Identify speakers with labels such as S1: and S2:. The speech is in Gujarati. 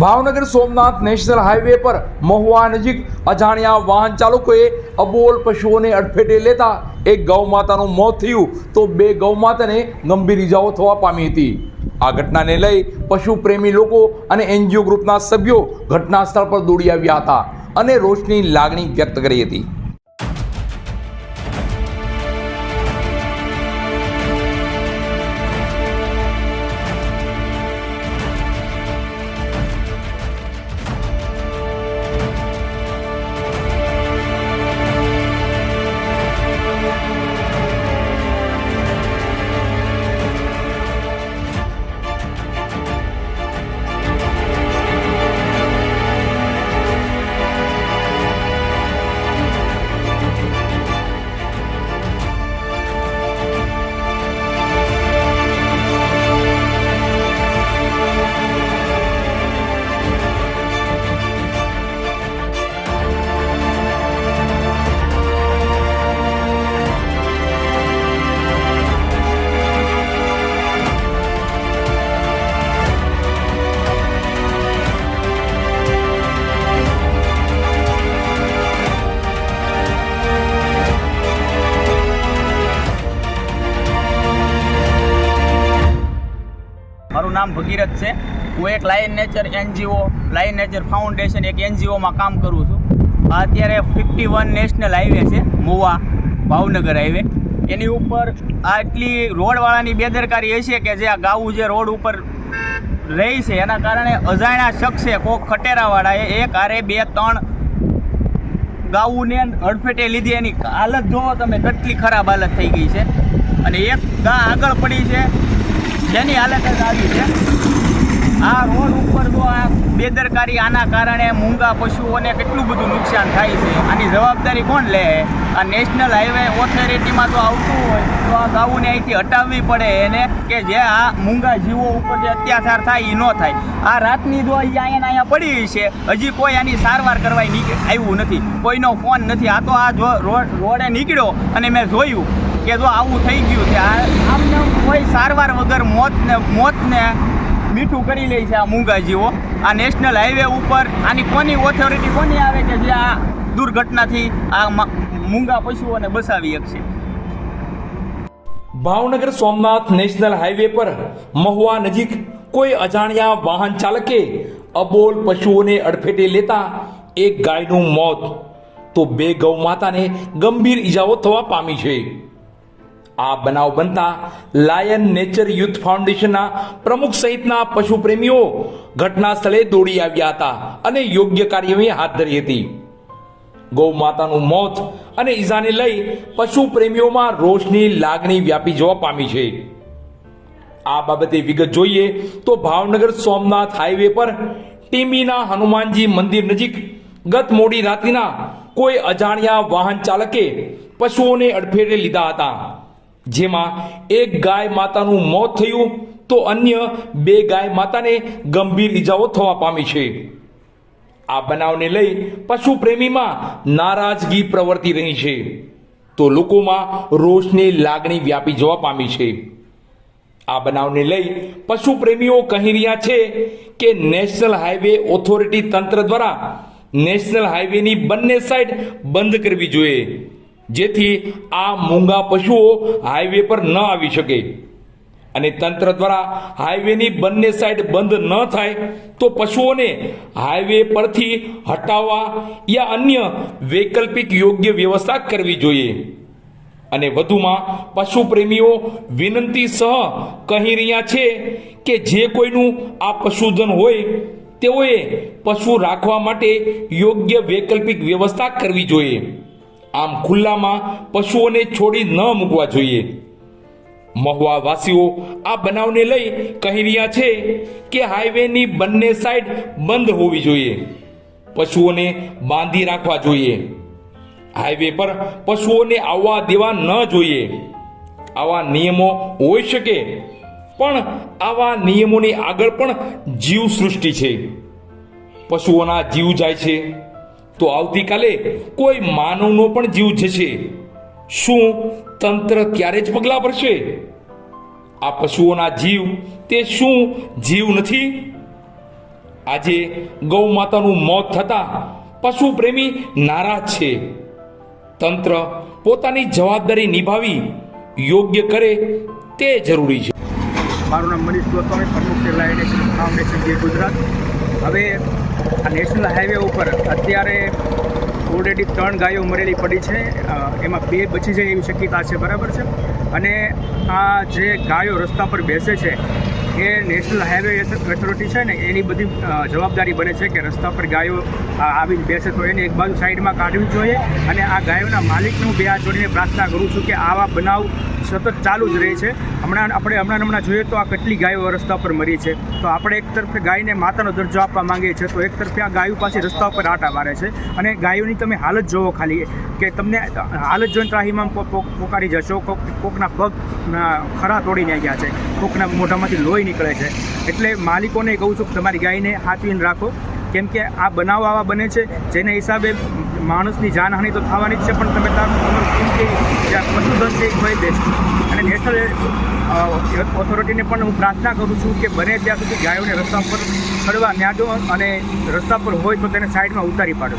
S1: ભાવનગર સોમનાથ નેશનલ હાઈવે પર મહુવા નજીક અજાણ્યા વાહન ચાલકોએ અબોલ પશુઓને અડફેટે લેતા એક ગૌમાતાનું મોત થયું તો બે ગૌમાતાને ગંભીર ઇજાઓ થવા પામી હતી. આ ઘટનાને લઈ પશુ પ્રેમી લોકો અને એનજીઓ ગ્રુપના સભ્યો ઘટના સ્થળ પર દોડી આવ્યા હતા અને રોષની લાગણી વ્યક્ત કરી હતી.
S2: નામ ભગીરથ છે. હું એક lion nature NGO lion nature foundation એક એનજીઓમાં કામ કરું છું. અત્યારે ફિફ્ટી વન નેશનલ હાઈવે છે, મુવા, ભાવનગર હાઈવે એની ઉપર આટલી રોડવાળાની બેદરકારી હશે કે જે આ ગાવું જે રોડ ઉપર રહી છે, એના કારણે અજાણ્યા શખ્સે કોક ખટેરાવાળાએ એક આરે બે ત્રણ ગાઉને અડફેટે લીધી. એની હાલત જોવો તમે, કેટલી ખરાબ હાલત થઈ ગઈ છે. અને એક ગા આગળ પડી છે. જેની હાલત જ આવી છે. આ રોડ ઉપર જો આ બેદરકારી આના કારણે મૂંગા પશુઓને કેટલું બધું નુકસાન થાય છે, આની જવાબદારી કોણ લે? આ નેશનલ હાઈવે ઓથોરિટીમાં તો આવતું હોય, તો આ ગાઉને અહીંથી હટાવવી પડે એને કે જે આ મૂંગા જીવો ઉપર જે અત્યાચાર થાય એ ન થાય. આ રાતની જો અહીંયા અહીંયા પડી છે, હજી કોઈ આની સારવાર કરવા આવ્યું નથી. કોઈનો ફોન નથી. આ તો આ જો રોડ રોડે નીકળ્યો અને મેં જોયું કે જો આવું થઈ ગયું છે. આ આમ કોઈ વગર મોતને મોતને મીઠું કરી લે છે આ મૂંગા જીવો આ નેશનલ હાઈવે ઉપર આની કોની ઓથોરિટી કોની આવે કે જે આ દુર્ઘટનાથી આ મૂંગા પશુઓને બચાવી શકશે?
S1: ભાવનગર સોમનાથ નેશનલ હાઈવે પર મહુવા નજીક કોઈ અજાણ્યા વાહન ચાલકે અબોલ પશુઓને અડફેટે લેતા એક ગાયનું મોત. તો બે ગૌમાતાને ગંભીર ઈજાઓ થવા પામી છે. આ બનાવ બનતા લાયન નેચર યુથ ફાઉન્ડેશનના પ્રમુખ સહિતના પશુ પ્રેમીઓ ઘટના સ્થળે દોડી આવ્યા હતા અને યોગ્ય કાર્યવાહી હાથ ધરી હતી. ગૌ માતાનું મોત અને ઈજાને લઈ પશુ પ્રેમીઓમાં રોષની લાગણી વ્યાપી જવા પામી છે. આ બાબતે વિગત જોઈએ તો ભાવનગર સોમનાથ હાઈવે પર ટીમીના હનુમાનજી મંદિર નજીક ગત મોડી રાત્રિના કોઈ અજાણ્યા વાહન ચાલકે પશુઓને અડફેટે લીધા હતા. જેમાં એક ગાય માતાનું મોત થયું, તો અન્ય બે ગાય માતાને ગંભીર ઈજાઓ થવા પામી છે. આ બનાવને લઈ પશુ પ્રેમીમાં નારાજગી પ્રવર્તી રહી છે. તો લોકોમાં રોષની લાગણી વ્યાપી જવા પામી છે. આ બનાવને લઈ પશુ પ્રેમીઓ કહી રહ્યા છે કે નેશનલ હાઈવે ઓથોરિટી તંત્ર દ્વારા નેશનલ હાઈવેની બંને સાઈડ બંધ કરવી જોઈએ. જેથી આ મૂંગા પશુઓ હાઈવે પર ન આવી શકે. અને તંત્ર દ્વારા હાઈવેની બંને સાઈડ બંધ ન થાય, તો પશુઓને હાઈવે પરથી હટાવવા યા અન્ય વૈકલ્પિક યોગ્ય વ્યવસ્થા કરવી જોઈએ. અને વધુમાં પશુ પ્રેમીઓ વિનંતી સહ કહી રહ્યા છે કે જે કોઈનું આ પશુધન હોય, તેઓએ પશુ રાખવા માટે યોગ્ય વૈકલ્પિક વ્યવસ્થા કરવી જોઈએ. આમ ખુલ્લામાં પશુઓને છોડી ન મૂકવા જોઈએ. મહુવા વાસીઓ આ બનાવને લઈ કહી રહ્યા છે કે હાઈવેની બંને સાઈડ બંધ હોવી જોઈએ. પશુઓને બાંધી રાખવા જોઈએ. હાઈવે પર પશુઓને આવવા દેવા ન જોઈએ. આવા નિયમો હોઈ શકે, પણ આવા નિયમોની આગળ પણ જીવ સૃષ્ટિ છે. પશુઓના જીવ જાય છે. તો આવતીકાલે કોઈ માનવનો પણ જીવ જશે. શું તંત્ર ક્યારે જ પગલાં ભરશે? આ પશુઓના જીવ, તે શું જીવ નથી? આજે ગૌ માતાનું મોત થતાં પશુ પ્રેમી નારાજ છે. તંત્ર પોતાની જવાબદારી નિભાવી યોગ્ય કરે તે જરૂરી છે.
S3: મારું નામ મનીષ ગોસ્વામી, પ્રમુખ છે લાયન ફાઉન્ડેશન ગીર ગુજરાત. હવે આ નેશનલ હાઈવે ઉપર અત્યારે ઓલરેડી ત્રણ ગાયો મરેલી પડી છે. એમાં બે બચી જાય એવી શક્યતા છે, બરાબર છે? અને આ જે ગાયો રસ્તા પર બેસે છે, એ નેશનલ હાઈવે એથોરિટી છે ને, એની બધી જવાબદારી બને છે કે રસ્તા પર ગાયો આ આવીને બેસે તો એને એક બાજુ સાઈડમાં કાઢવી જોઈએ. અને આ ગાયોના માલિકને બે હાથ જોડીને પ્રાર્થના કરું છું કે આવા બનાવ સતત ચાલુ જ રહે છે. હમણાં આપણે હમણાં હમણાં જોઈએ તો આ કેટલી ગાયો રસ્તા પર મરી છે. તો આપણે એક તરફે ગાયને માતાનો દરજ્જો આપવા માંગીએ છીએ. તો એક તરફે આ ગાયો પાસે રસ્તા ઉપર આટા મારે છે. અને ગાયોની તમે હાલત જોવો ખાલી કે તમને હાલત જોઈને ત્રાહીમાં પોકારી જશો. કોક, કોકના પગ ખરા તોડીને ગયા છે. કોકના મોઢામાંથી લોહી નીકળે છે. એટલે માલિકોને કહું છું કે તમારી ગાયને હાથવીને રાખો. કેમ કે આ બનાવ આવા બને છે, જેને હિસાબે માણસની જાનહાનિ તો થવાની જ છે, પણ તમે તાર પશુધન છે એ ખોઈ દેશો અને નેશનલ ઓથોરિટીને પણ હું પ્રાર્થના કરું છું કે બને ત્યાં સુધી ગાયોને રસ્તા પર ચડવા ન્યાદો અને રસ્તા પર હોય તો તેને સાઈડમાં ઉતારી પાડો.